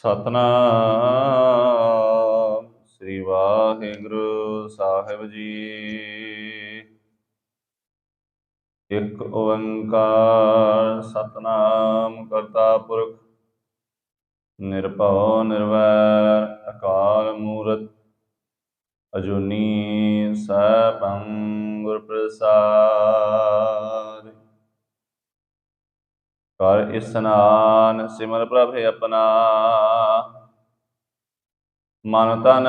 ਸਤਨਾਮ। ਸ੍ਰੀ ਵਾਹਿਗੁਰੂ ਸਾਹਿਬ ਜੀ। ਇੱਕ ਓੰਕਾਰ ਸਤਨਾਮ ਕਰਤਾ ਪੁਰਖ, ਨਿਰਭਉ, ਨਿਰਵੈਰ, ਅਕਾਲ ਮੂਰਤ, ਅਜੂਨੀ ਸੈਭੰ ਗੁਰ ਪ੍ਰਸਾਦ ਕਰ ਇਸਨਾਨ ਸਿਮਰ ਪ੍ਰਭ ਆਪਣਾ। ਮਨ ਤਨ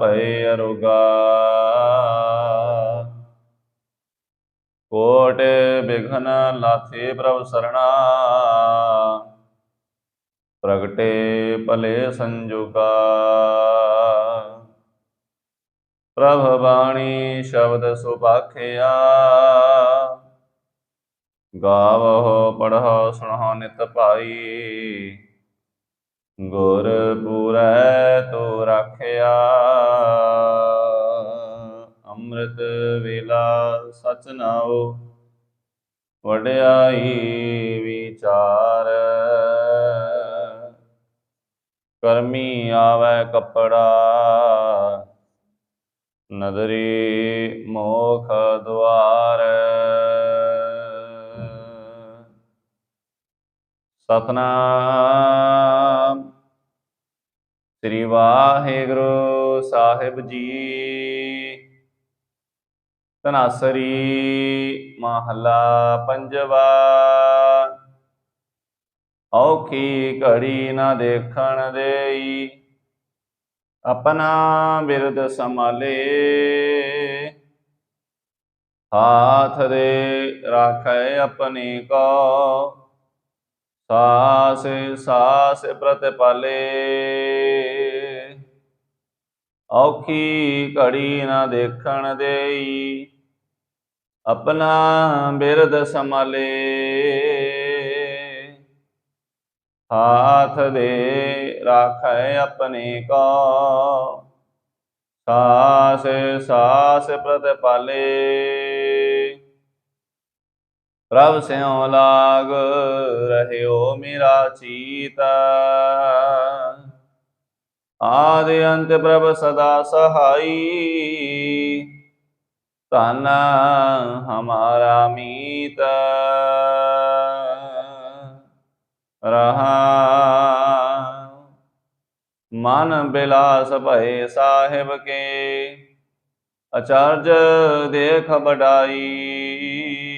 ਭਏ ਅਰੋਗਾ। ਕੋਟ ਬਿਘਨ ਲਾਥੇ ਪ੍ਰਭ ਸਰਣਾ। ਪ੍ਰਗਟੇ ਭਲੇ ਸੰਜੋਗਾ। ਪ੍ਰਭ ਬਾਣੀ ਸ਼ਬਦ ਸੁਭਾਖਿਆ। ਗਾਵਹੁ ਪੜਹੁ ਸੁਣੋ ਨਿਤ ਭਾਈ। ਗੁਰ ਪੂਰੈ ਤੋ ਰਾਖਿਆ। ਅੰਮ੍ਰਿਤ ਵੇਲਾ ਸਚ ਨਾਉ। ਵਡਿਆਈ ਵਿਚਾਰ। ਕਰਮੀ ਆਵੈ ਕਪੜਾ। ਨਦਰੀ ਮੋਖ ਦੁਆਰ। ਸਤਨਾਮ। ਸ੍ਰੀ ਵਾਹਿਗੁਰੂ ਸਾਹਿਬ ਜੀ। ਤਨਾਸਰੀ ਮਹਲਾ ਪੰਜਵਾ। ਔਖੀ ਘੜੀ ਨਾ ਦੇਖਣ ਦੇਈ। ਆਪਣਾ ਬਿਰਦ ਸੰਭਾਲੇ। ਹਾਥ ਦੇ ਰਾਖੈ ਆਪਣੀ ਕੋ। ਸਾਸ ਸਾਸ ਪ੍ਰਤਪਾਲੇ ਔਖੀ ਘੜੀ ਨਾ ਦੇਖਣ ਦੇਈ, ਆਪਣਾ ਬਿਰਦ ਸੰਭਾਲੇ। ਹਾਥ ਦੇ ਰਾਖੈ ਆਪਣੀ ਕੋ। ਸਾਸ ਸਾਸ ਪ੍ਰਤਪਾਲੇ ਪ੍ਰਭ ਸਿਉ ਲਾਗ ਰਹਿਓ ਮੇਰਾ ਚੀਤ। ਆਦਿ ਅੰਤ ਪ੍ਰਭ ਸਦਾ ਸਹਾਈ। ਧਨ ਹਮਾਰਾ ਮੀਤ। ਰਹਾ ਮਨ ਬਿਲਾਸ ਭਏ ਸਾਹਿਬ ਕੇ। ਅਚਰਜ ਦੇਖ ਬਡਾਈ